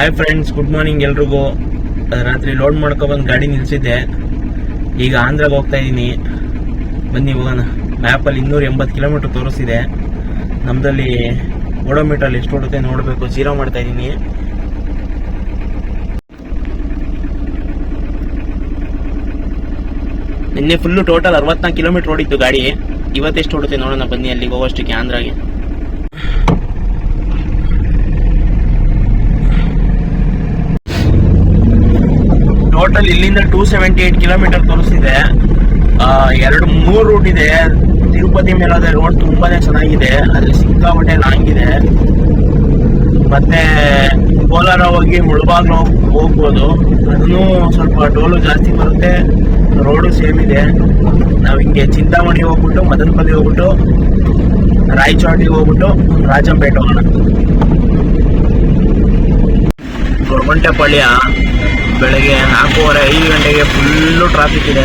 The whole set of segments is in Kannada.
ಹಾಯ್ ಫ್ರೆಂಡ್ಸ್ ಗುಡ್ ಮಾರ್ನಿಂಗ್ ಎಲ್ರಿಗೂ. ರಾತ್ರಿ ಲೋಡ್ ಮಾಡ್ಕೊಬಂದು ಗಾಡಿ ನಿಲ್ಸಿದ್ದೆ. ಈಗ ಆಂಧ್ರಾಗ ಹೋಗ್ತಾ ಇದ್ದೀನಿ ಬನ್ನಿ, ಹೋಗೋಣ. ಮ್ಯಾಪಲ್ಲಿ ಇನ್ನೂರ ಎಂಬತ್ತು ಕಿಲೋಮೀಟರ್ ತೋರಿಸಿದೆ ನಮ್ಮದಲ್ಲಿ ಓಡೋಮೀಟ್ರಲ್ಲಿ ಎಷ್ಟು ಓಡುತ್ತೆ ನೋಡಬೇಕು. ಜೀರೋ ಮಾಡ್ತಾ ಇದ್ದೀನಿ ನಿನ್ನೆ ಫುಲ್ಲು ಟೋಟಲ್ ಅರವತ್ನಾಲ್ಕು ಕಿಲೋಮೀಟರ್ ಓಡಿತ್ತು ಗಾಡಿ. ಇವತ್ತೆಷ್ಟು ಓಡುತ್ತೆ ನೋಡೋಣ. ಬನ್ನಿ, ಅಲ್ಲಿಗೆ ಹೋಗೋಷ್ಟಕ್ಕೆ ಆಂಧ್ರಾಗೆ. ಟೋಟಲ್ ಇಲ್ಲಿಂದ ಟೂ ಸೆವೆಂಟಿ ಏಟ್ ಕಿಲೋಮೀಟರ್ ತೋರಿಸ್ತಿದೆ ಎರಡು ಮೂರು ರೂಟ್ ಇದೆ. ತಿರುಪತಿ ಮೇಲಾದ ರೋಡ್ ತುಂಬಾನೇ ಚೆನ್ನಾಗಿದೆ. ಅಲ್ಲಿ ಸಿಕ್ಕಾಪಟ್ಟೆ ಲಾಂಗ್ ಮತ್ತೆ ಕೋಲಾರ ಹೋಗಿ ಮುಳಬಾಗ್ಲು ಹೋಗ್ಬೋದು. ಅದನ್ನು ಸ್ವಲ್ಪ ಟೋಲು ಜಾಸ್ತಿ ಬರುತ್ತೆ. ರೋಡು ಸೇಮ್ ಇದೆ. ನಾವು ಹಿಂಗೆ ಚಿಂತಾಮಣಿ ಹೋಗ್ಬಿಟ್ಟು, ಮದನಪಲ್ಲಿ ಹೋಗ್ಬಿಟ್ಟು ರಾಯಚೋಟಿಗೆ ಹೋಗ್ಬಿಟ್ಟು, ರಾಜಂಪೇಟೆ ಹೋಗೋಣ. ಗೊರಗುಂಟೆಪಾಳ್ಯ ಬೆಳಗ್ಗೆ ನಾಲ್ಕೂವರೆ, ಐದು ಗಂಟೆಗೆ ಫುಲ್ಲು ಟ್ರಾಫಿಕ್ ಇದೆ.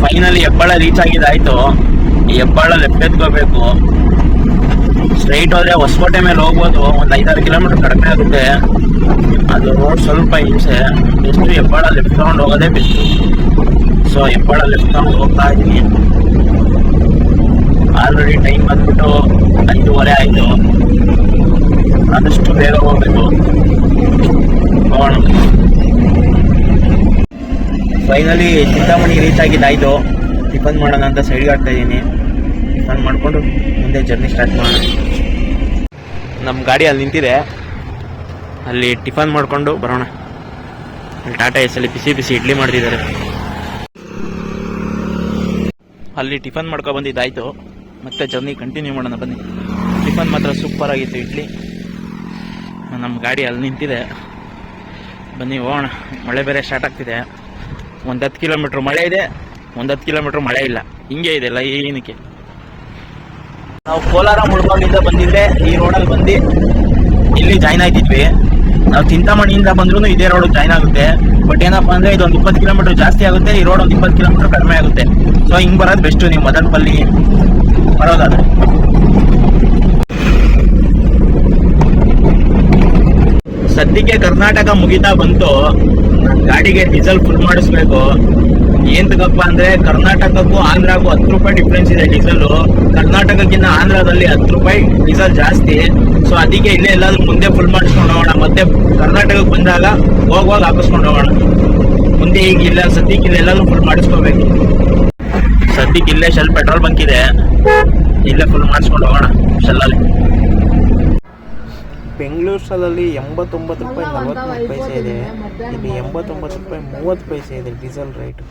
ಫೈನಲಿ ಹೆಬ್ಬಾಳ ರೀಚ್ ಆಗಿದ್ದಾಯ್ತು ಹೆಬ್ಬಾಳ ಲೆಫ್ಟ್ ಎತ್ಕೋಬೇಕು. ಸ್ಟ್ರೈಟ್ ಹೋದ್ರೆ ಹೊಸಕೋಟೆ ಮೇಲೆ ಹೋಗ್ಬೋದು, ಒಂದು ಐದಾರು ಕಿಲೋಮೀಟರ್ ಕಡಿಮೆ ಆಗುತ್ತೆ. ಅದು ರೋಡ್ ಸ್ವಲ್ಪ ಹಿಂಸೆ. ಎಷ್ಟು ಹೆಬ್ಬಾಳ ಲೆಫ್ಟ್ ತಗೊಂಡು ಹೋಗೋದೇ ಬೆಸ್ಟ್. ಸೊ ಹೆಬ್ಬಾಳ ಲೆಫ್ಟ್ ತಗೊಂಡು ಹೋಗ್ತಾ ಇದ್ದೀನಿ. ಆಲ್ರೆಡಿ ಟೈಮ್ ಬಂದ್ಬಿಟ್ಟು ಐದೂವರೆ ಆಯಿತು. ಆದಷ್ಟು ಬೇಗ ಹೋಗ್ಬೇಕು. ಹೋಗೋಣ ಫೈನಲಿ ಚಿಂತಾಮಣಿ ರೀಚ್ ಆಗಿದ್ದಾಯ್ತು ಟಿಫನ್ ಮಾಡೋಣ ಅಂತ ಸೈಡ್ಗೆ ಆಗ್ತಾ ಇದ್ದೀನಿ ಟಿಫನ್ ಮಾಡಿಕೊಂಡು ಮುಂದೆ ಜರ್ನಿ ಸ್ಟಾರ್ಟ್ ಮಾಡೋಣ. ನಮ್ಮ ಗಾಡಿ ಅಲ್ಲಿ ನಿಂತಿದೆ. ಅಲ್ಲಿ ಟಿಫನ್ ಮಾಡಿಕೊಂಡು ಬರೋಣ. ಅಲ್ಲಿ ಟಾಟಾ ಎಸ್ ಅಲ್ಲಿ ಬಿಸಿ ಬಿಸಿ ಇಡ್ಲಿ ಮಾಡ್ತಿದ್ದಾರೆ. ಅಲ್ಲಿ ಟಿಫನ್ ಮಾಡ್ಕೊ ಬಂದಿದ್ದಾಯ್ತು. ಮತ್ತೆ ಜರ್ನಿ ಕಂಟಿನ್ಯೂ ಮಾಡೋಣ ಬನ್ನಿ. ಟಿಫನ್ ಮಾತ್ರ ಸೂಪರ್ ಆಗಿತ್ತು ಇಡ್ಲಿ. ನಮ್ಮ ಗಾಡಿ ಅಲ್ಲಿ ನಿಂತಿದೆ. ಬನ್ನಿ, ಹೋಗೋಣ. ಮಳೆ ಬೇರೆ ಸ್ಟಾರ್ಟ್ ಆಗ್ತಿದೆ. ಒಂದು ಹತ್ತು ಕಿಲೋಮೀಟ್ರ್ ಮಳೆ ಇದೆ, ಒಂದು ಹತ್ತು ಕಿಲೋಮೀಟ್ರ್ ಮಳೆ ಇಲ್ಲ. ಹಿಂಗೆ ಇದೆ ಏನಕ್ಕೆ ನಾವು ಕೋಲಾರ ಮುಳ್ಕೊಂಡಿಂದ ಬಂದಿದ್ದೆ ಈ ರೋಡಲ್ಲಿ ಬಂದು ಇಲ್ಲಿ ಜಾಯ್ನ್ ಆಯ್ತಿದ್ವಿ ನಾವು ಚಿಂತಾಮಣಿಯಿಂದ ಬಂದ್ರೂ ಇದೇ ರೋಡ್ ಜಾಯ್ನ್ ಆಗುತ್ತೆ. ಬಟ್ ಏನಪ್ಪಾ ಅಂದ್ರೆ ಇದೊಂದು ಇಪ್ಪತ್ತು ಕಿಲೋಮೀಟರ್ ಜಾಸ್ತಿ ಆಗುತ್ತೆ, ಈ ರೋಡ್ ಒಂದು ಇಪ್ಪತ್ತು ಕಿಲೋಮೀಟರ್ ಕಡಿಮೆ ಆಗುತ್ತೆ. ಸೊ ಹಿಂಗೆ ಬರೋದು ಬೆಸ್ಟ್ ನೀವು ಮದನಪಲ್ಲಿ ಬರೋದಾದ್ರೆ. ಸದ್ಯಕ್ಕೆ ಕರ್ನಾಟಕ ಮುಗಿತಾ ಬಂತು, ಗಾಡಿಗೆ ಡೀಸೆಲ್ ಫುಲ್ ಮಾಡಿಸ್ಬೇಕು. ಏಂತಕಪ್ಪ ಅಂದ್ರೆ ಕರ್ನಾಟಕಕ್ಕೂ ಆಂಧ್ರಕ್ಕೂ ಹತ್ತು ರೂಪಾಯಿ ಡಿಫ್ರೆನ್ಸ್ ಇದೆ ಡೀಸೆಲ್. ಕರ್ನಾಟಕಕ್ಕಿಂತ ಆಂಧ್ರದಲ್ಲಿ ಹತ್ತು ರೂಪಾಯಿ ಡೀಸೆಲ್ ಜಾಸ್ತಿ. ಸೊ ಅದಕ್ಕೆ ಇಲ್ಲೇ ಎಲ್ಲಾದ್ರೂ ಮುಂದೆ ಫುಲ್ ಮಾಡಿಸ್ಕೊಂಡು ಹೋಗೋಣ. ಮತ್ತೆ ಕರ್ನಾಟಕಕ್ಕೆ ಬಂದಾಗ ಹೋಗುವಾಗ ಹಾಕಿಸ್ಕೊಂಡು ಹೋಗೋಣ. ಮುಂದೆ ಈಗ ಇಲ್ಲ, ಸದ್ಯಕ್ಕೆ ಇಲ್ಲ ಎಲ್ಲಾದ್ರೂ ಫುಲ್ ಮಾಡಿಸ್ಕೋಬೇಕು. ಸದ್ಯಕ್ಕೆ ಇಲ್ಲೇ ಶೆಲ್ ಪೆಟ್ರೋಲ್ ಬಂಕ್ ಇದೆ. ಇಲ್ಲೇ ಫುಲ್ ಮಾಡಿಸ್ಕೊಂಡು ಹೋಗೋಣ ಶೆಲ್ಲಲ್ಲಿ ಬೆಂಗಳೂರು ಸ್ಟಾಲಲ್ಲಿ ಎಂಬತ್ತೊಂಬತ್ತು ರೂಪಾಯಿ ನಲವತ್ತ್ಮೂರು ಪೈಸೆ ಇದೆ. ಇಲ್ಲಿ ಎಂಬತ್ತೊಂಬತ್ತು ರೂಪಾಯಿ ಮೂವತ್ತು ಪೈಸೆ ಇದೆ ಡೀಸೆಲ್ ರೇಟ್.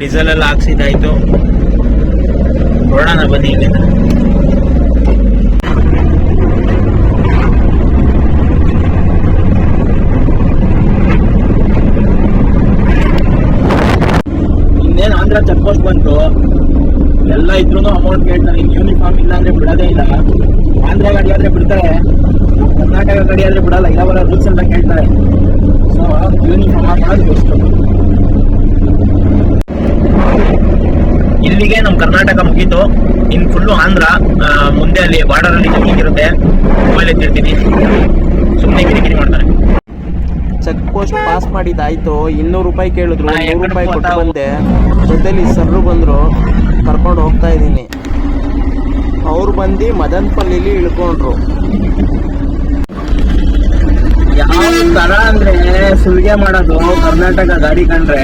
ಡೀಸೆಲ್ ಎಲ್ಲ ಹಾಕ್ಸಿದ್ದಾಯ್ತು ನೋಡೋಣ ಬನ್ನಿ ಇಲ್ಲಿಂದ. ಇನ್ನೇನು ಆಂಧ್ರ ಚೆಕ್ ಪೋಸ್ಟ್ ಬಂತು. ಎಲ್ಲ ಇದ್ರೂ ಅಮೌಂಟ್ ಕೇಳ್ತಾರೆ ಯೂನಿಫಾರ್ಮ್ ಇಲ್ಲ ಅಂದ್ರೆ ಬಿಡೋದೇ ಇಲ್ಲ. ಆಂಧ್ರ ಗಾಡಿ ಆದ್ರೆ ಬಿಡ್ತಾರೆ. ಕರ್ನಾಟಕ ಗಾಡಿ ಆದ್ರೆ ಬಿಡಲ್ಲ. ಇದಾವಲ್ಲ ರೂಲ್ಸ್ ಎಲ್ಲ ಕೇಳ್ತಾರೆ ಸೊ ಯೂನಿಫಾರ್ಮ್ ಮಾಡಿ ಬೆಸ್ಟ್ ಇಲ್ಲಿಗೆ ನಮ್ಮ ಕರ್ನಾಟಕ ಮುಗೀತು. ಇನ್ ಫುಲ್ಲು ಆಂಧ್ರ ಮುಂದೆ ಅಲ್ಲಿ ಬಾರ್ಡರ್ ಅಲ್ಲಿ ಜಮೀನಿರುತ್ತೆ ಮೊಬೈಲ್ ಎತ್ತಿರ್ತೀನಿ. ಸುಮ್ಮನೆ ಕಿರಿಕಿರಿ ಮಾಡ್ತಾರೆ. ಚೆಕ್ ಪೋಸ್ಟ್ ಪಾಸ್ ಮಾಡಿದ್ದಾಯ್ತು. ಇನ್ನೂರು ರೂಪಾಯಿ ಕೇಳಿದ್ರು. ನೂರು ರೂಪಾಯಿ ಕೊಟ್ಟು ಬಂದೆ. ಜೊತೆಲಿ ಸರ್ರು ಬಂದ್ರು. ಕರ್ಕೊಂಡು ಹೋಗ್ತಾ ಇದ್ದೀನಿ. ಅವ್ರು ಬಂದು ಮದನ್ಪಲ್ಲಿಲಿ ಇಳ್ಕೊಂಡ್ರು. ಯಾವ ತರ ಅಂದ್ರೆ ಸುಲಿಗೆ ಮಾಡೋದು ಕರ್ನಾಟಕ ಗಾಡಿ ಕಂಡ್ರೆ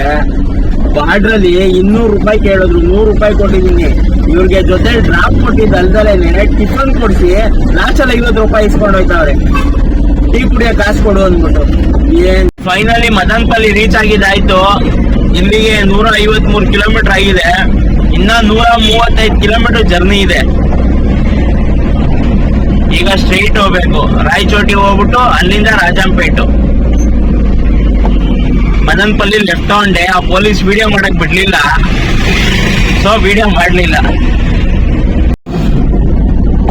ಬಾರ್ಡ್ರಲ್ಲಿ ಇನ್ನೂರು ರೂಪಾಯಿ ಕೇಳಿದ್ರು, ನೂರು ರೂಪಾಯಿ ಕೊಟ್ಟಿದ್ದೀನಿ. ಇವ್ರಿಗೆ ಜೊತೆ ಡ್ರಾಪ್ ಕೊಟ್ಟಿದ್ದು ಅಲ್ದಲೇನೆ ಟಿಫನ್ ಕೊಡಿಸಿ ಲಾಸ್ಟಲ್ಲಿ ಐವತ್ತು ರೂಪಾಯಿ ಇಸ್ಕೊಂಡು ಹೋಯ್ತಾವ್ರೆ. ಟೀ ಪುಡಿಯ ಕಾಸು ಕೊಡು ಅಂದ್ಬಿಟ್ಟು. ಏನ್? ಫೈನಲಿ ಮದನ್ಪಲ್ಲಿ ರೀಚ್ ಆಗಿದ್ದಾಯ್ತು. ಇಲ್ಲಿಗೆ ನೂರ ಐವತ್ ಮೂರು ಕಿಲೋಮೀಟರ್ ಆಗಿದೆ. ಇನ್ನ ನೂರ ಮೂವತ್ತೈದು ಕಿಲೋಮೀಟರ್ ಜರ್ನಿ ಇದೆ. ಈಗ ಸ್ಟ್ರೈಟ್ ಹೋಗ್ಬೇಕು. ರಾಯಚೋಟಿ ಹೋಗ್ಬಿಟ್ಟು ಅಲ್ಲಿಂದ ರಾಜಂಪೇಟು. ಮದನ್ಪಲ್ಲಿ ಲೆಫ್ಟ್ ತಗೊಂಡೆ ಆ ಪೊಲೀಸ್ ವಿಡಿಯೋ ಮಾಡಕ್ ಬಿಡ್ಲಿಲ್ಲ. ಸೊ ವಿಡಿಯೋ ಮಾಡ್ಲಿಲ್ಲ.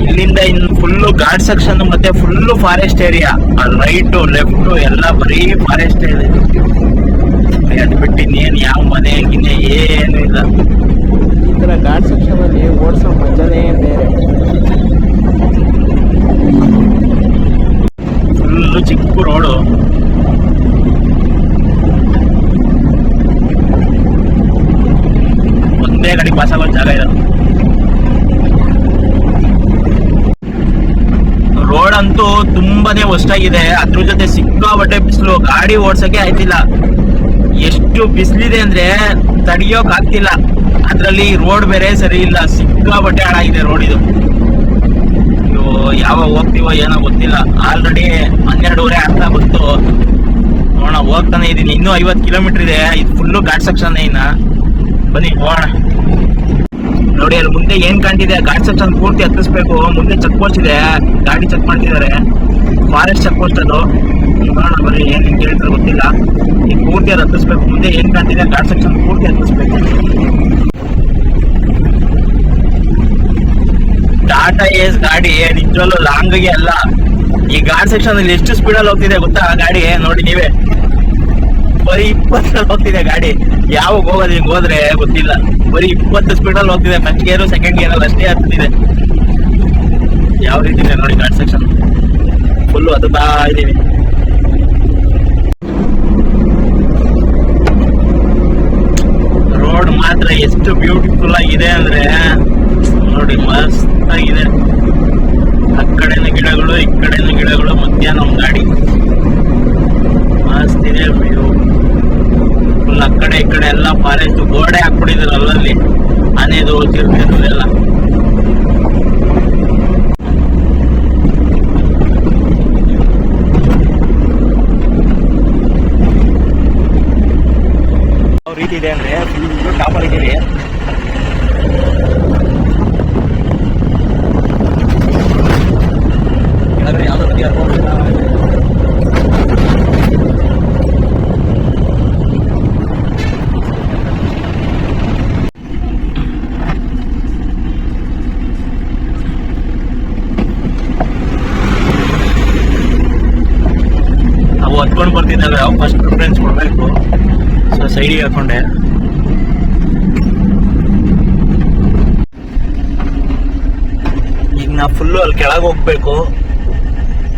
ಇಲ್ಲಿಂದ ಇನ್ನು ಫುಲ್ಲು ಘಾಟ್ ಸೆಕ್ಷನ್ ಮತ್ತೆ full forest area right left ಎಲ್ಲ ಬರೀ ಫಾರೆಸ್ಟ್ ಇದೆ ಅದು ಬಿಟ್ಟು ಇನ್ನೇನು ಯಾವ ಮನೆ ಗಿನ್ನೆ ಏನು ಇಲ್ಲ. ಥರ ಘಾಟ್ ಸೆಕ್ಷನಲ್ಲಿ ಓಡಿಸೋ ಮಜಾನೇ ಬೇರೆ. ಫುಲ್ಲು ಚಿಕ್ಕ ರೋಡು. ಒಂದೇ ಗಾಡಿ ಪಾಸ್ ಆಗೋ ಜಾಗ ಇದೆ. ರೋಡ್ ಅಂತೂ ತುಂಬಾನೇ ಹೊಸ್ಟಾಗಿದೆ ಅದ್ರ ಜೊತೆ ಸಿಕ್ಕಾಬಟ್ಟೆ ಬಿಸಿಲು, ಗಾಡಿ ಓಡ್ಸಕ್ಕೆ ಆಯ್ತಿಲ್ಲ. ಎಷ್ಟು ಬಿಸಿಲಿದೆ ಅಂದ್ರೆ ತಡಿಯೋಕ್ ಆಗ್ತಿಲ್ಲ. ಅದ್ರಲ್ಲಿ ರೋಡ್ ಬೇರೆ ಸರಿ ಇಲ್ಲ ಸಿಕ್ಕಾಪಟ್ಟೆ ಹಾಳಾಗಿದೆ ರೋಡ್ ಇದು. ಅಯ್ಯೋ, ಯಾವಾಗ ಹೋಗ್ತೀವೋ ಏನೋ ಗೊತ್ತಿಲ್ಲ. ಆಲ್ರೆಡಿ ಹನ್ನೆರಡೂವರೆ ಆಗ್ತಾ ಬಂತು. ನೋಡೋಣ, ಹೋಗ್ತಾನೆ ಇದೀನಿ. ಇನ್ನೂ ಐವತ್ತು ಕಿಲೋಮೀಟರ್ ಇದೆ. ಇದು ಫುಲ್ಲು ಘಾಟ್ ಸೆಕ್ಷನ್ ಇನ್ನ. ಬನ್ನಿ, ಹೋಗೋಣ. ನೋಡಿ, ಅಲ್ಲಿ ಮುಂದೆ ಏನ್ ಕಾಣ್ತಿದೆ? ಘಾಟ್ ಸೆಕ್ಷನ್ ಪೂರ್ತಿ ಹತ್ತಿಸ್ಬೇಕು ಮುಂದೆ ಚೆಕ್ ಪೋಸ್ಟ್ ಇದೆ. ಗಾಡಿ ಚೆಕ್ ಮಾಡ್ತಿದ್ದಾರೆ. ಫಾರೆಸ್ಟ್ ಚೆಕ್ ಪೋಸ್ಟ್ ಅದು. ನೋಡೋಣ ಬರೀ ಏನ್ ಹೇಳ್ತಾರೆ ಗೊತ್ತಿಲ್ಲ. ಈಗ ಪೂರ್ತಿ ಅದು ಹತ್ತಿಸ್ಬೇಕು ಮುಂದೆ ಏನ್ ಕಾಣ್ತಿದೆ? ಘಾಟ್ ಸೆಕ್ಷನ್ ಪೂರ್ತಿ ಹತ್ತಿಸ್ಬೇಕು ಟಾಟಾ ಏಸ್ ಗಾಡಿ ನಿಜವಲ್ಲೂ ಲಾಂಗ್ ಅಲ್ಲ. ಈ ಗಾಡ್ ಸೆಕ್ಷನ್ ಅಲ್ಲಿ ಎಷ್ಟು ಸ್ಪೀಡ್ ಅಲ್ಲಿ ಹೋಗ್ತಿದೆ ಗೊತ್ತಾ ಗಾಡಿ? ನೋಡಿ ನೀವೇ. ಬರೀ ಇಪ್ಪತ್ತಲ್ಲಿ ಹೋಗ್ತಿದೆ ಗಾಡಿ. ಯಾವಾಗ ಹೋಗೋದು ಹಿಂಗೆ ಹೋದ್ರೆ ಗೊತ್ತಿಲ್ಲ. ಬರೀ ಇಪ್ಪತ್ತು ಸ್ಪೀಡ್ ಅಲ್ಲಿ ಹೋಗ್ತಿದೆ. ಫಸ್ಟ್ ಗೇರ್ ಸೆಕೆಂಡ್ ಗೇರ್ ಅಲ್ಲಿ ಅಷ್ಟೇ ಹತ್ತಿದೆ ಯಾವ ರೀತಿ ಇದೆ ನೋಡಿ ಗಾಡಿ ಸೆಕ್ಷನ್ ಫುಲ್ಲು ಅದು ಬಾ ಇದೀವಿ ರೋಡ್ ಮಾತ್ರ ಎಷ್ಟು ಬ್ಯೂಟಿಫುಲ್ ಆಗಿದೆ ಅಂದ್ರೆ, ನೋಡಿ ಮಸ್ತ್ ಆಗಿದೆ ಆ ಕಡೆನೂ ಗಿಡಗಳು, ಈ ಕಡೆನೂ ಗಿಡಗಳು, ಮಧ್ಯಾಹ್ನ ಗಾಡಿ. ಮಸ್ತ್ ಇದೆ ವ್ಯೂ ಫುಲ್ ಆ ಕಡೆ ಈ ಕಡೆ ಎಲ್ಲ ಫಾರೆಸ್ಟ್ ಗೋಡೆ ಹಾಕ್ಬಿಟ್ಟಿದ್ರು ಅಲ್ಲಲ್ಲಿ. ಆನೆದು ಚಿರತೆದು ಎಲ್ಲ ಯಾವ ರೀತಿ ಇದೆ ಅಂದ್ರೆ ಫುಲ್ ಟಾಪಲ್ಲಿ ಇದೀವಿ ಕೆಳಗಡೆ ಯಾವ್ದೋ ನದಿ ಹರ್ಕೊಂಡು ಹೋಗ್ತಾ ಇದೆ. ಅವು ಹತ್ಕೊಂಡು ಬರ್ತಿದ್ದಾವೆ ಫಸ್ಟ್ ಪ್ರಿಫರೆನ್ಸ್ ಕೊಡಬೇಕು. ಸೊ ಸೈಡಿಗೆ ಹಾಕೊಂಡೆ. ಈಗ ನಾ ಫುಲ್ಲು ಅಲ್ಲಿ ಕೆಳಗೆ ಹೋಗ್ಬೇಕು.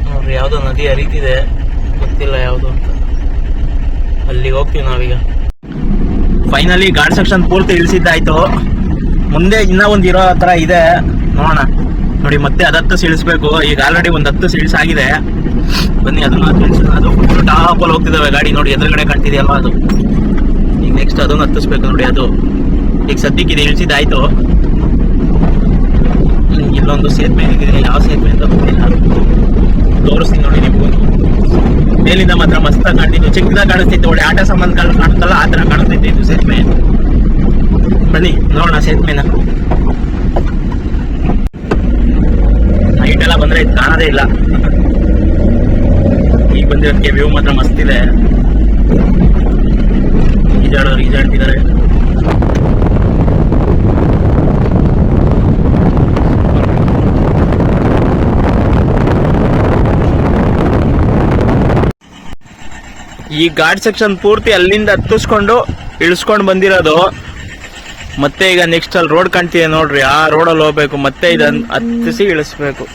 ನೋಡ್ರಿ, ಯಾವುದೋ ನದಿ ಹರಿತಿದೆ. ಗೊತ್ತಿಲ್ಲ ಯಾವುದು ಅಂತ. ಅಲ್ಲಿಗೆ ಹೋಗ್ತೀವಿ ನಾವೀಗ. ಫೈನಲಿ ಗಾರ್ಡ್ ಸೆಕ್ಷನ್ ಪೂರ್ತಿ ಇಳಿಸಿದ್ದಾಯ್ತು ಮುಂದೆ ಇನ್ನೂ ಒಂದು ಇರೋ ತರ ಇದೆ. ನೋಡೋಣ. ನೋಡಿ, ಮತ್ತೆ ಅದತ್ತು ಸಿಳಿಸ್ಬೇಕು. ಈಗ ಆಲ್ರೆಡಿ ಒಂದು ಹತ್ತು ಸಿಳಿಸ್ ಆಗಿದೆ ಬನ್ನಿ, ಅದನ್ನ ಮಾತ್ರ ಅದು ಫುಲ್ ಅಲ್ಲಿ ಹೋಗ್ತಿದಾವೆ. ಗಾಡಿ ನೋಡಿ, ಎದುರುಗಡೆ ಕಾಣ್ತಿದೆಯಲ್ವಾ ಅದು? ಈಗ ನೆಕ್ಸ್ಟ್ ಅದನ್ನು ಹತ್ತಿಸ್ಬೇಕು ನೋಡಿ, ಅದು. ಈಗ ಸದ್ಯಕ್ಕೆ ಇದು ಇಲ್ಲೊಂದು ಸೇತುವೆ ಇದೆ. ಯಾವ ಸೇತುವೆ ಅಂತ ತೋರಿಸ್ತೀನಿ ನೋಡಿ ನಿಮ್ಗೂ ಮೇಲಿಂದ ಮಾತ್ರ ಮಸ್ತ್ ಕಾಣ್ತಿದ್ದು ಚಿಕ್ಕದಾಗ ಕಾಣಿಸ್ತಿತ್ತು. ಒಳ್ಳೆ ಆಟ ಸಾಮಾನುಗಳು ಕಾಣುತ್ತಲ್ಲ, ಆ ಥರ ಕಾಣಿಸ್ತಿತ್ತು ಇದು ಸೇತುವೆ. ಬನ್ನಿ, ನೋಡೋಣ ಸೇತುವೆನ. ನೈಟ್ ಎಲ್ಲ ಬಂದ್ರೆ ಇದು ಕಾಣೋದೇ ಇಲ್ಲ. ಈಗ ಬಂದಿರೋದಕ್ಕೆ ವ್ಯೂ ಮಾತ್ರ ಮಸ್ತ್ ಇದೆ. ಈಜಾಡೋರು ಈಜಾಡ್ತಿದ್ದಾರೆ. ಈ ಘಾಟ್ ಸೆಕ್ಷನ್ ಪೂರ್ತಿ ಅಲ್ಲಿಂದ ಹತ್ತಿಸ್ಕೊಂಡು ಇಳಿಸ್ಕೊಂಡು ಬಂದಿರೋದು. ಮತ್ತೆ ಈಗ ನೆಕ್ಸ್ಟ್ ಅಲ್ಲಿ ರೋಡ್ ಕಾಣ್ತಿದೆ ನೋಡ್ರಿ. ಆ ರೋಡಲ್ಲಿ ಹೋಗ್ಬೇಕು, ಮತ್ತೆ ಇದನ್ನು ಹತ್ತಿಸಿ ಇಳಿಸ್ಬೇಕು.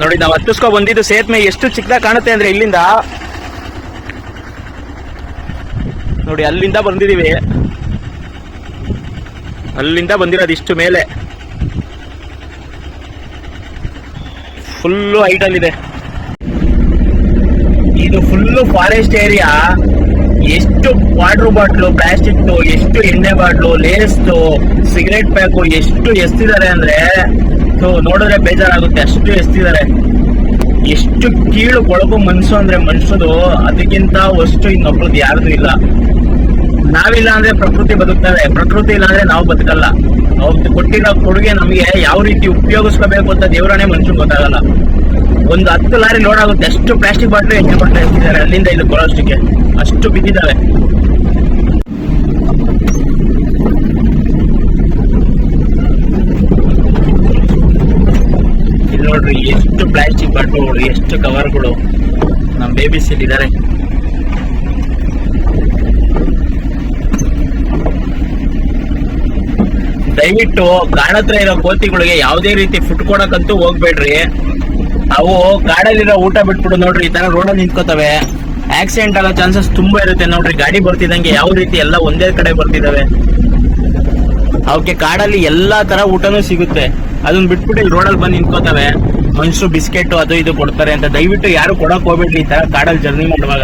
ನೋಡಿ, ನಾವು ಹತ್ತಿಸ್ಕೊ ಬಂದಿದ್ದು ಸೇತುವೆ ಎಷ್ಟು ಚಿಕ್ಕದಾಗ ಕಾಣುತ್ತೆ ಅಂದ್ರೆ ಇಲ್ಲಿಂದ. ನೋಡಿ, ಅಲ್ಲಿಂದ ಬಂದಿದೀವಿ ಅಲ್ಲಿಂದ ಬಂದಿರೋದು ಇಷ್ಟು ಮೇಲೆ. ಫುಲ್ಲು ಹೈಟಲ್ಲಿದೆ ಇದು ಫುಲ್ಲು ಫಾರೆಸ್ಟ್ ಏರಿಯಾ ಎಷ್ಟು ವಾಟರ್ ಬಾಟ್ಲು ಪ್ಲಾಸ್ಟಿಕ್ ಎಷ್ಟು ಎಣ್ಣೆ ಬಾಟ್ಲು ಲೇಸ್ಟು ಸಿಗರೇಟ್ ಪ್ಯಾಕು ಎಷ್ಟು ಎಸ್ತಿದ್ದಾರೆ ಅಂದ್ರೆ ಸೊ ನೋಡಿದ್ರೆ ಬೇಜಾರಾಗುತ್ತೆ. ಅಷ್ಟು ಎಸ್ತಿದ್ದಾರೆ ಎಷ್ಟು ಕೀಳು ಕೊಳಕು ಮನಸ್ಸು ಅಂದ್ರೆ ಮನುಷ್ಯದು ಅದಕ್ಕಿಂತ ಅಷ್ಟು ಇನ್ನೊಬ್ರದ್ದು ಯಾರ್ದು ಇಲ್ಲ. ನಾವಿಲ್ಲ ಅಂದ್ರೆ ಪ್ರಕೃತಿ ಬದುಕ್ತಾರೆ. ಪ್ರಕೃತಿ ಇಲ್ಲ ಅಂದ್ರೆ ನಾವು ಬದುಕಲ್ಲ. ಅವ್ರದ್ದು ಕೊಟ್ಟಿರೋ ಕೊಡುಗೆ ನಮಗೆ ಯಾವ ರೀತಿ ಉಪಯೋಗಿಸ್ಕೋಬೇಕು ಅಂತ ದೇವರನೇ ಮನುಷ್ಯನ್ ಗೊತ್ತಾಗಲ್ಲ. ಒಂದು ಹತ್ತು ಲಾರಿ ಲೋಡ್ ಅಷ್ಟು ಪ್ಲಾಸ್ಟಿಕ್ ಬಾಟ್ಲು ಹೆಚ್ಚು ಬಾಟ್ಲು ಇರ್ತಿದ್ದಾರೆ ಅಲ್ಲಿಂದ ಇಲ್ಲಿ ಕೊಡೋಷ್ಟಕ್ಕೆ ಅಷ್ಟು ಬಿದ್ದಿದ್ದಾವೆ. ನೋಡ್ರಿ, ಎಷ್ಟು ಪ್ಲಾಸ್ಟಿಕ್ ಬಾಟ್ಲುಗಳು ಎಷ್ಟು ಕವರ್ಗಳು ನಮ್ಮ ಬೇಬೀಸ್ ಇಲ್ಲಿದ್ದಾರೆ ದಯವಿಟ್ಟು ಕಾಡತ್ರ ಇರೋ ಕೋತಿಗಳಿಗೆ ಯಾವುದೇ ರೀತಿ ಫುಡ್ ಕೊಡಕ್ಕಂತೂ ಹೋಗ್ಬೇಡ್ರಿ. ಅವು ಕಾಡಲ್ಲಿರೋ ಊಟ ಬಿಟ್ಬಿಡು ನೋಡ್ರಿ, ಈ ತರ ರೋಡಲ್ಲಿ ನಿಂತ್ಕೋತವೆ. ಆಕ್ಸಿಡೆಂಟ್ ಆಗೋ ಚಾನ್ಸಸ್ ತುಂಬಾ ಇರುತ್ತೆ ನೋಡ್ರಿ, ಗಾಡಿ ಬರ್ತಿದಂಗೆ ಯಾವ ರೀತಿ ಎಲ್ಲ ಒಂದೇ ಕಡೆ ಬರ್ತಿದಾವೆ. ಅವಕ್ಕೆ ಕಾಡಲ್ಲಿ ಎಲ್ಲಾ ತರ ಊಟನೂ ಸಿಗುತ್ತೆ. ಅದನ್ನ ಬಿಟ್ಬಿಟ್ಟು ಇಲ್ಲಿ ರೋಡಲ್ಲಿ ಬಂದು ನಿಂತ್ಕೋತವೆ. ಮನುಷ್ಯರು ಬಿಸ್ಕೆಟ್ ಅದು ಇದು ಕೊಡ್ತಾರೆ ಅಂತ. ದಯವಿಟ್ಟು ಯಾರು ಕೊಡಕ್ ಹೋಗ್ಬೇಡ್ರಿ ಈ ತರ ಕಾಡಲ್ಲಿ ಜರ್ನಿ ಮಾಡುವಾಗ.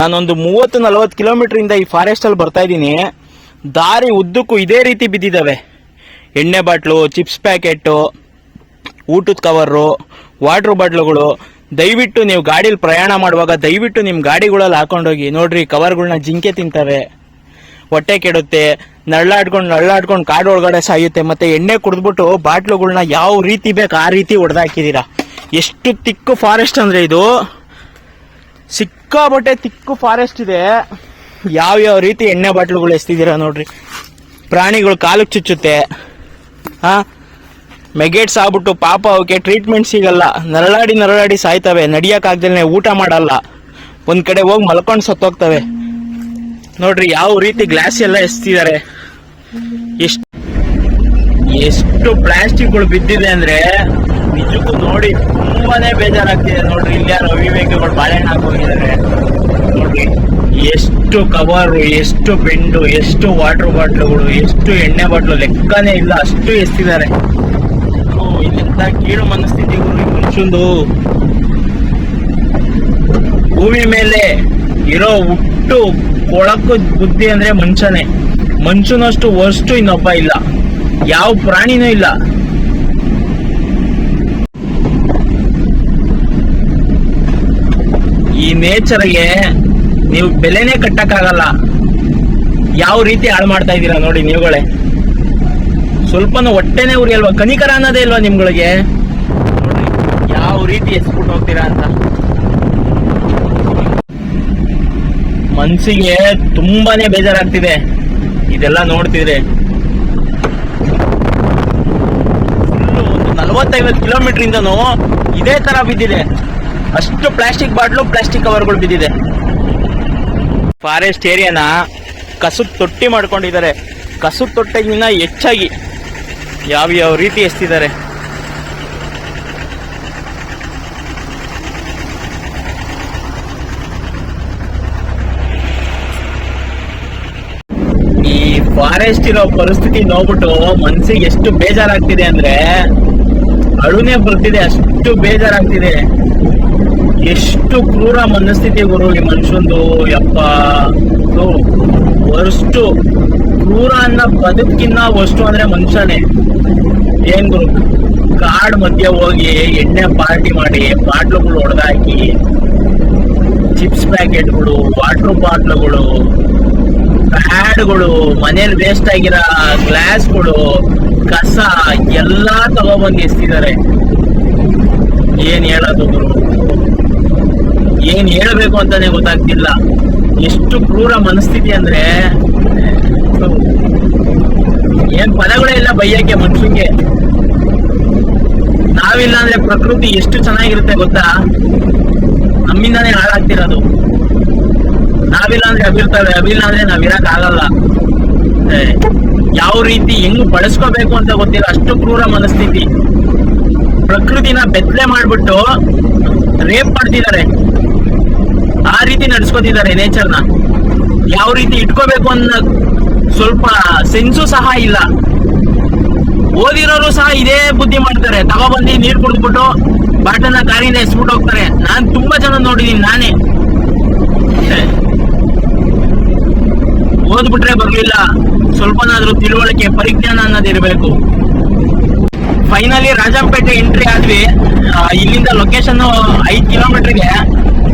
ನಾನೊಂದು ಮೂವತ್ತು ನಲವತ್ತು ಕಿಲೋಮೀಟರ್ ಇಂದ ಈ ಫಾರೆಸ್ಟ್ ಅಲ್ಲಿ ಬರ್ತಾ ಇದ್ದೀನಿ. ದಾರಿ ಉದ್ದಕ್ಕೂ ಇದೇ ರೀತಿ ಬಿದ್ದಿದ್ದಾವೆ ಎಣ್ಣೆ ಬಾಟ್ಲು ಚಿಪ್ಸ್ ಪ್ಯಾಕೆಟ್ಟು ಊಟದ ಕವರು ವಾಟರ್ ಬಾಟ್ಲುಗಳು. ದಯವಿಟ್ಟು ನೀವು ಗಾಡಿಲಿ ಪ್ರಯಾಣ ಮಾಡುವಾಗ ದಯವಿಟ್ಟು ನಿಮ್ಮ ಗಾಡಿಗಳಲ್ಲಿ ಹಾಕೊಂಡೋಗಿ. ನೋಡ್ರಿ ಕವರ್ಗಳನ್ನ ಜಿಂಕೆ ತಿಂತವೆ. ಹೊಟ್ಟೆ ಕೆಡುತ್ತೆ, ನಳ್ಳಾಡ್ಕೊಂಡು ನಳ್ಳಾಡ್ಕೊಂಡು ಕಾಡು ಒಳಗಡೆ ಸಾಯುತ್ತೆ, ಮತ್ತೆ ಎಣ್ಣೆ ಕುಡಿದ್ಬಿಟ್ಟು ಬಾಟ್ಲುಗಳನ್ನ ಯಾವ ರೀತಿ ಬೇಕು ಆ ರೀತಿ ಹೊಡೆದಾಕಿದ್ದೀರಾ ಎಷ್ಟು ತಿಕ್ಕು ಫಾರೆಸ್ಟ್ ಅಂದ್ರೆ ಇದು. ಸಿಕ್ಕಾಬಟ್ಟೆ ತಿಕ್ಕು ಫಾರೆಸ್ಟ್ ಇದೆ. ಯಾವ್ಯಾವ ಯಾವ ರೀತಿ ಎಣ್ಣೆ ಬಾಟ್ಲುಗಳು ಎಸ್ತಿದ್ದೀರಾ ನೋಡ್ರಿ. ಪ್ರಾಣಿಗಳು ಕಾಲು ಚುಚ್ಚುತ್ತೆ. ಹಾ ಮೆಗೇಟ್ಸ್ ಆಗ್ಬಿಟ್ಟು ಪಾಪ ಅವಕ್ಕೆ ಟ್ರೀಟ್ಮೆಂಟ್ ಸಿಗಲ್ಲ ನರಳಾಡಿ ನರಳಾಡಿ ಸಾಯ್ತವೆ. ನಡಿಯಕ್ಕಾಗ್ದಲ್ಲೇ ಊಟ ಮಾಡಲ್ಲ. ಒಂದ್ ಕಡೆ ಹೋಗಿ ಮಲ್ಕೊಂಡು ಸತ್ತೋಗ್ತವೆ. ನೋಡ್ರಿ ಯಾವ ರೀತಿ ಗ್ಲಾಸ್ ಎಲ್ಲ ಎಸ್ತಿದ್ದಾರೆ ಎಷ್ಟು ಎಷ್ಟು ಪ್ಲಾಸ್ಟಿಕ್ಗಳು ಬಿದ್ದಿದೆ ಅಂದ್ರೆ ನಿಜಕ್ಕೂ ನೋಡಿ ತುಂಬಾನೇ ಬೇಜಾರಾಗ್ತಿದೆ. ನೋಡ್ರಿ ಇಲ್ಲಿ ಯಾರೋ ಅವಿವೇಕಿಗಳು ಬಾಳೆಹಣ್ಣು ಹಾಕೋಗಿದ್ದಾರೆ ನೋಡ್ರಿ ಎಷ್ಟು ಕವರು ಎಷ್ಟು ಬೆಂಡು, ಎಷ್ಟು ವಾಟರ್ ಬಾಟ್ಲುಗಳು ಎಷ್ಟು ಎಣ್ಣೆ ಬಾಟ್ಲು ಲೆಕ್ಕನೇ ಇಲ್ಲ. ಅಷ್ಟು ಎಸ್ತಿದ್ದಾರೆ ಇಲ್ಲಿಂದ ಕೀಳು ಮನಸ್ಥಿತಿ ಮನುಷ್ಯಂದು. ಭೂಮಿ ಮೇಲೆ ಇರೋ ಹುಟ್ಟು ಕೊಳಕು ಬುದ್ಧಿ ಅಂದ್ರೆ ಮನುಷ್ಯನೇ ಮನುಷ್ಯನಷ್ಟು ವಸ್ತು ಇನ್ನೊಬ್ಬ ಇಲ್ಲ. ಯಾವ ಪ್ರಾಣಿನೂ ಇಲ್ಲ. ಈ ನೇಚರ್ಗೆ ನೀವು ಬೆಲೆನೇ ಕಟ್ಟಕ್ಕಾಗಲ್ಲ. ಯಾವ ರೀತಿ ಹಾಳು ಮಾಡ್ತಾ ಇದ್ದೀರಾ ನೋಡಿ ನೀವುಗಳೇ. ಸ್ವಲ್ಪನೂ ಹೊಟ್ಟೆನೇ ಉರಿಯಲ್ವಾ ಕನಿಕರ ಅನ್ನೋದೇ ಇಲ್ವಾ ನಿಮ್ಗಳಿಗೆ? ಯಾವ ರೀತಿ ಎಸ್ಬಿಟ್ಟು ಹೋಗ್ತೀರಾ ಅಂತ. ಮನ್ಸಿಗೆ ತುಂಬಾನೇ ಬೇಜಾರಾಗ್ತಿದೆ. ಇದೆಲ್ಲ ನೋಡ್ತಿದ್ರೆ. ನಲವತ್ತೈವತ್ತು ಕಿಲೋಮೀಟರ್ ಇಂದನೂ ಇದೇ ತರ ಬಿದ್ದಿದೆ. ಅಷ್ಟು ಪ್ಲಾಸ್ಟಿಕ್ ಬಾಟ್ಲು, ಪ್ಲಾಸ್ಟಿಕ್ ಕವರ್ಗಳು ಬಿದ್ದಿದೆ. ಫಾರೆಸ್ಟ್ ಏರಿಯಾನ ಕಸು ತೊಟ್ಟಿ ಮಾಡ್ಕೊಂಡಿದ್ದಾರೆ. ಕಸು ತೊಟ್ಟೆಗಿನ್ನ ಹೆಚ್ಚಾಗಿ ಯಾವ ಯಾವ ರೀತಿ ಎಸ್ತಿದ್ದಾರೆ? ಇರೋ ಪರಿಸ್ಥಿತಿ ನೋಡ್ಬಿಟ್ಟು ಮನ್ಸಿಗೆ ಎಷ್ಟು ಬೇಜಾರಾಗ್ತಿದೆ ಅಂದ್ರೆ ಅಳುನೇ ಬರ್ತಿದೆ, ಅಷ್ಟು ಬೇಜಾರಾಗ್ತಿದೆ. ಎಷ್ಟು ಕ್ರೂರ ಮನಸ್ಥಿತಿ ಗುರು ಈ ಮನುಷ್ಯಂದು, ಯಪ್ಪ. ವರ್ಷ್ಟು ಕ್ರೂರ ಅನ್ನ ಬದುಕಿನ್ನ ವಸ್ಟು ಅಂದ್ರೆ ಮನುಷ್ಯನೇ. ಏನ್ ಗುರು? ಕಾಡ್ ಮಧ್ಯೆ ಹೋಗಿ ಎಣ್ಣೆ ಪಾರ್ಟಿ ಮಾಡಿ, ಬಾಟ್ಲುಗಳು ಹೊಡೆದಾಕಿ ಚಿಪ್ಸ್ ಪ್ಯಾಕೆಟ್ಗಳು, ವಾಟರ್ ಬಾಟ್ಲುಗಳು ಪ್ಯಾಡ್ಗಳು ಮನೇಲಿ ವೇಸ್ಟ್ ಆಗಿರೋ ಗ್ಲಾಸ್ಗಳು ಕಸ, ಎಲ್ಲಾ ತಗೊಬಂದು ಎಸ್ತಿದ್ದಾರೆ. ಏನ್ ಹೇಳೋದು ಗುರು? ಏನ್ ಹೇಳಬೇಕು ಅಂತಾನೆ ಗೊತ್ತಾಗ್ತಿಲ್ಲ. ಎಷ್ಟು ಕ್ರೂರ ಮನಸ್ಥಿತಿ ಅಂದ್ರೆ, ಏನ್ ಪದಗಳೇ ಇಲ್ಲ ಬೈಯಕ್ಕೆ ಮನುಷ್ಯಕ್ಕೆ ನಾವಿಲ್ಲ ಅಂದ್ರೆ ಪ್ರಕೃತಿ ಎಷ್ಟು ಚೆನ್ನಾಗಿರುತ್ತೆ ಗೊತ್ತಾ? ನಮ್ಮಿಂದಾನೇ ಹಾಳಾಗ್ತಿರೋದು. ನಾವಿಲ್ಲ ಅಂದ್ರೆ ಅವಿರ್ತವೆ ಅವಿಲ್ಲ ಅಂದ್ರೆ ನಾವ್ ಇರಕ್ ಆಗಲ್ಲ. ಯಾವ ರೀತಿ ಹೆಂಗ್ ಬಳಸ್ಕೋಬೇಕು ಅಂತ ಗೊತ್ತಿಲ್ಲ, ಅಷ್ಟು ಕ್ರೂರ ಮನಸ್ಥಿತಿ. ಪ್ರಕೃತಿನ ಬೆತ್ತಲೆ ಮಾಡ್ಬಿಟ್ಟು ರೇಪ್ ಮಾಡ್ತಿದ್ದಾರೆ. ಆ ರೀತಿ ನಡ್ಸ್ಕೊತಿದ್ದಾರೆ ನೇಚರ್ನ. ಯಾವ ರೀತಿ ಇಟ್ಕೋಬೇಕು ಅನ್ನೋ ಸ್ವಲ್ಪ ಸೆನ್ಸು ಸಹ ಇಲ್ಲ. ಓದಿರೋರು ಸಹ ಇದೇ ಬುದ್ಧಿ ಮಾಡ್ತಾರೆ. ತಗೊಬಂದು ನೀರ್ ಕುಡಿದ್ಬಿಟ್ಟು ಬಾಟನ್ನ ಕಾರಿಂದ ಎಸ್ಬಿಟ್ಟು ಹೋಗ್ತಾರೆ. ನಾನು ತುಂಬಾ ಜನ ನೋಡಿದೀನಿ, ನಾನೇ. ಓದ್ಬಿಟ್ರೆ ಬರಲಿಲ್ಲ. ಸ್ವಲ್ಪನಾದ್ರೂ ತಿಳುವಳಿಕೆ, ಪರಿಜ್ಞಾನ ಅನ್ನೋದಿರಬೇಕು ಫೈನಲಿ ರಾಜಂಪೇಟೆ ಎಂಟ್ರಿ ಆದ್ವಿ. ಇಲ್ಲಿಂದ ಲೊಕೇಶನ್ ಐದ್ ಕಿಲೋಮೀಟರ್ಗೆ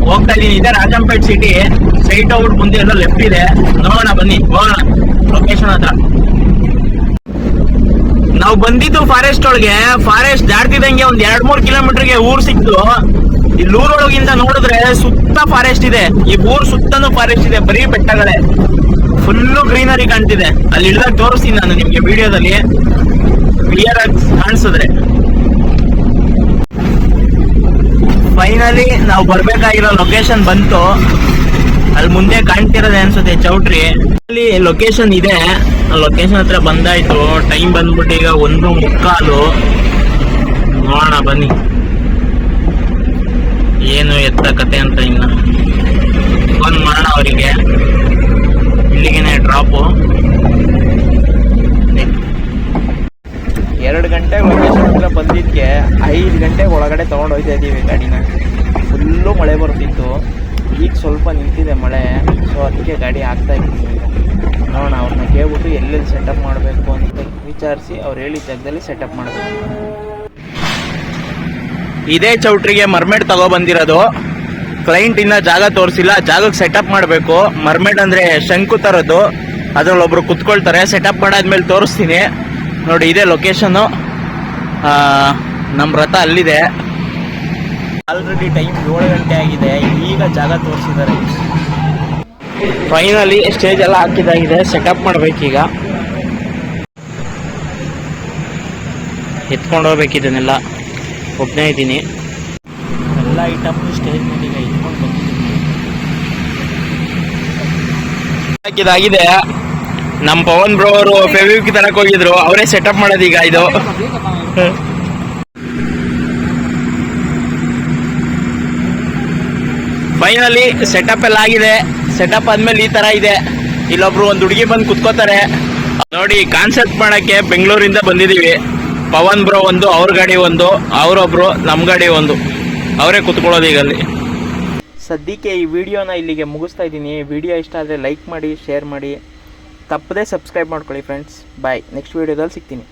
ಹೋಗ್ತಾ ಇದೀನಿ ಇದೆ ರಾಜಂಪೇಟೆ ಸಿಟಿ ಸೈಟ್ ಔಟ್ ಮುಂದೆ ಎಲ್ಲ ಲೆಫ್ಟ್ ಇದೆ. ನೋಡೋಣ, ಬನ್ನಿ, ಹೋಗೋಣ ಲೊಕೇಶನ್ ಹತ್ರ. ನಾವು ಬಂದಿದ್ದು ಫಾರೆಸ್ಟ್ ಒಳಗೆ. ಫಾರೆಸ್ಟ್ ದಾಟ್ತಿದಂಗೆ ಒಂದ್ ಎರಡ್ ಮೂರ್ ಕಿಲೋಮೀಟರ್ಗೆ ಊರ್ ಸಿಕ್ತು. ಇಲ್ಲಿ ಊರೊಳಗಿಂದ ನೋಡಿದ್ರೆ ಸುತ್ತ ಫಾರೆಸ್ಟ್ ಇದೆ. ಈ ಊರ್ ಸುತ್ತನೂ ಫಾರೆಸ್ಟ್ ಇದೆ, ಬರೀ ಬೆಟ್ಟಗಳೇ. ಫುಲ್ಲು ಗ್ರೀನರಿ ಕಾಣ್ತಿದೆ. ಅಲ್ಲಿ ಇಳಿದಾಗ ತೋರಿಸ್ತೀನಿ ನಾನು ನಿಮ್ಗೆ ವಿಡಿಯೋದಲ್ಲಿ ಕ್ಲಿಯರ್ ಆಗಿ ಕಾಣಿಸಿದ್ರೆ. ಫೈನಲಿ ನಾವು ಬರ್ಬೇಕಾಗಿರೋ ಲೊಕೇಶನ್ ಬಂತು. ಅಲ್ಲಿ ಮುಂದೆ ಕಾಣ್ತಿರೋದೆ ಅನ್ಸುತ್ತೆ ಚೌಟ್ರಿ. ಅಲ್ಲಿ ಲೊಕೇಶನ್ ಇದೆ. ಲೊಕೇಶನ್ ಹತ್ರ ಬಂದಾಯ್ತು. ಟೈಮ್ ಬಂದ್ಬಿಟ್ಟು ಈಗ ಒಂದು ಮುಕ್ಕಾಲು. ನೋಡೋಣ, ಬನ್ನಿ. ಏನು ಎತ್ತ ಕತೆ ಅಂತ ಇನ್ನ. ಫೋನ್ ಮಾಡೋಣ ಅವರಿಗೆ. ಇಲ್ಲಿಗೆನೆ ಡ್ರಾಪು ಎರಡು ಗಂಟೆ ಲೊಕೇಶನ್ ಹತ್ರ ಬಂದಿದ್ದಕ್ಕೆ ಐದು ಗಂಟೆಗೆ ಒಳಗಡೆ ತೊಗೊಂಡು ಹೋಗ್ತಾ ಇದ್ದೀವಿ ಗಾಡಿನ. ಫುಲ್ಲು ಮಳೆ ಬರ್ತಿತ್ತು. ಈಗ ಸ್ವಲ್ಪ ನಿಂತಿದೆ ಮಳೆ. ಸೊ ಅದಕ್ಕೆ ಗಾಡಿ ಆಗ್ತಾ ಇತ್ತು ನೋಡೋಣ ಅವ್ರನ್ನ ಕೇಳ್ಬಿಟ್ಟು ಎಲ್ಲೆಲ್ಲಿ ಸೆಟಪ್ ಮಾಡಬೇಕು ಅಂತ ವಿಚಾರಿಸಿ ಅವ್ರು ಹೇಳಿದ ಜಾಗದಲ್ಲಿ ಸೆಟಪ್ ಮಾಡಬೇಕು. ಇದೇ ಚೌಟ್ರಿಗೆ ಮರ್ಮೇಡ್ ತಗೋ ಬಂದಿರೋದು. ಕ್ಲೈಂಟ್ ಇನ್ನ ಜಾಗ ತೋರಿಸಿಲ್ಲ ಜಾಗಕ್ಕೆ ಸೆಟಪ್ ಮಾಡಬೇಕು. ಮರ್ಮೇಡ್ ಅಂದ್ರೆ ಶಂಕು ತರದ್ದು ಅದ್ರಲ್ಲಿ ಒಬ್ರು ಕುತ್ಕೊಳ್ತಾರೆ. ಸೆಟಪ್ ಮಾಡಾದ್ಮೇಲೆ ತೋರಿಸ್ತೀನಿ. ನೋಡಿ, ಇದೇ ಲೊಕೇಶನ್ ನಮ್ಮ ರಥ ಅಲ್ಲಿದೆ. ಆಲ್ರೆಡಿ ಟೈಮ್ ಏಳು ಗಂಟೆ ಆಗಿದೆ. ಈಗ ಜಾಗ ತೋರಿಸಿದ್ದಾರೆ. ಫೈನಲಿ ಸ್ಟೇಜ್ ಎಲ್ಲ ಹಾಕಿದಾಗಿದೆ. ಸೆಟಪ್ ಮಾಡ್ಬೇಕೀಗ ಎತ್ಕೊಂಡು ಹೋಗ್ಬೇಕು ಇದನ್ನೆಲ್ಲ. ಒಬ್ಬನೇ ಇದ್ದೀನಿ. ಎಲ್ಲ ಐಟಮ್ ಇದಾಗಿದೆ. ನಮ್ಮ ಪವನ್ ಬ್ರೋ ಅವರು ಫೆವಿಕ್ ತರಕ್ ಹೋಗಿದ್ರು. ಅವರೇ ಸೆಟಪ್ ಮಾಡೋದು ಈಗ ಇದು. ಫೈನಲಿ ಸೆಟಪ್ ಎಲ್ಲ ಆಗಿದೆ. ಸೆಟಪ್ ಆದ್ಮೇಲೆ ಈ ತರ ಇದೆ. ಇಲ್ಲೊಬ್ರು ಒಂದು ಹುಡುಗಿ ಬಂದು ಕುತ್ಕೋತಾರೆ. ನೋಡಿ ಕಾನ್ಸೆಪ್ಟ್ ಮಾಡಕ್ಕೆ ಬೆಂಗಳೂರಿಂದ ಬಂದಿದೀವಿ. ಪವನ್ ಬ್ರೋ ಒಂದು, ಅವ್ರ ಗಾಡಿ ಒಂದು, ಅವರೊಬ್ರು ನಮ್ಮ ಗಾಡಿ ಒಂದು. ಅವರೇ ಕುತ್ಕೊಳ್ಳೋದು ಈಗ ಅಲ್ಲಿ. ಸದ್ಯಕ್ಕೆ ಈ ವಿಡಿಯೋನ ಇಲ್ಲಿಗೆ ಮುಗಿಸ್ತಾ ಇದ್ದೀನಿ. ವಿಡಿಯೋ ಇಷ್ಟ ಆದರೆ ಲೈಕ್ ಮಾಡಿ, ಶೇರ್ ಮಾಡಿ. ತಪ್ಪದೇ ಸಬ್ಸ್ಕ್ರೈಬ್ ಮಾಡ್ಕೊಳ್ಳಿ ಫ್ರೆಂಡ್ಸ್ ಬಾಯ್ ನೆಕ್ಸ್ಟ್ ವಿಡಿಯೋದಲ್ಲಿ ಸಿಗ್ತೀನಿ.